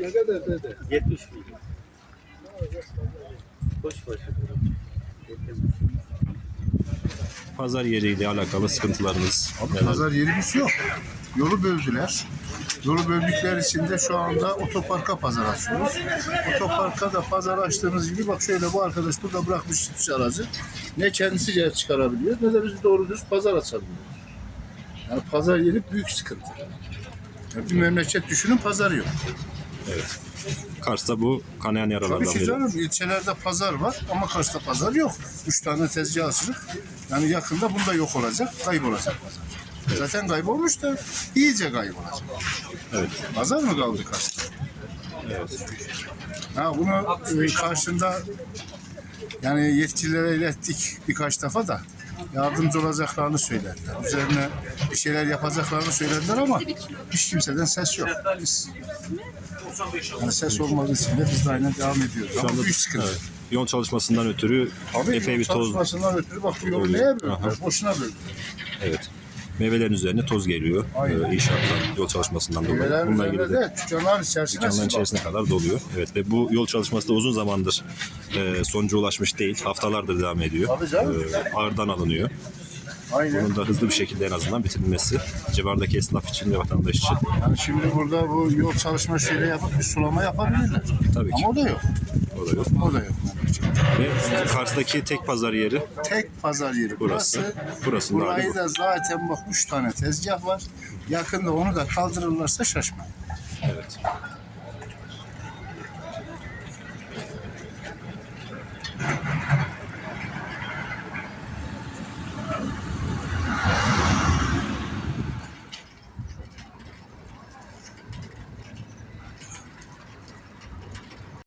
Ne kadar dedi? 70 milyon. Boş boş. Pazar yeriyle alakalı sıkıntılarınız Abi neler? pazar yerimiz yok. Yolu böldüler. Yolu böldükleri için de şu anda otoparka pazar açıyoruz. Otoparka da pazar açtığımız gibi bak şöyle bu arkadaş burada bırakmış çıkmış aracı. Ne kendisi çıkarabiliyor ne de biz doğru düz pazar açabiliyoruz. Yani pazar yeri büyük sıkıntı. Yani bir memleket düşünün pazarı yok. Kars'ta bu kanayan Tabii yaralardan ki biri. canım ilçelerde pazar var ama Kars'ta pazar yok. Üç tane tezgah açılık. Yani yakında bunda yok olacak, kaybolacak pazar. Zaten kaybolmuş da iyice kaybolacak. Evet. Pazar mı kaldı Kars'ta? Evet. Ha bunu e, karşında yani yetkililere ilettik birkaç defa da yardımcı olacaklarını söylediler. Üzerine bir şeyler yapacaklarını söylediler ama hiç kimseden ses yok. Biz, yani ses olmadığı için de biz de aynen devam ediyoruz. Şu Ama anda büyük sıkıntı. evet, yoğun çalışmasından ötürü Abi epey yol bir toz. çalışmasından ötürü bak bu yolu neye böldüler? Boşuna böldüler. Evet. Meyvelerin üzerine toz geliyor. Ee, inşaattan, yol çalışmasından dolayı. Meyvelerin Bununla ilgili de de dükkanların içerisine dükkanların içerisine kadar doluyor. Evet ve bu yol çalışması da uzun zamandır e, sonuca ulaşmış değil. Haftalardır devam ediyor. Tabii canım. E, ağırdan alınıyor. Aynen. Bunun da hızlı bir şekilde en azından bitirilmesi civardaki esnaf için ve vatandaş için Yani şimdi burada bu yol çalışma şeyle yapıp bir sulama yapabilirler. Tabii ki. Ama o da yok. O da yok. O da yok. Ve Kars'taki tek pazar yeri Tek pazar yeri Burası. burası. Burasının hali Burayı bu. da zaten bak üç tane tezgah var. Yakında onu da kaldırırlarsa şaşmayın. Evet.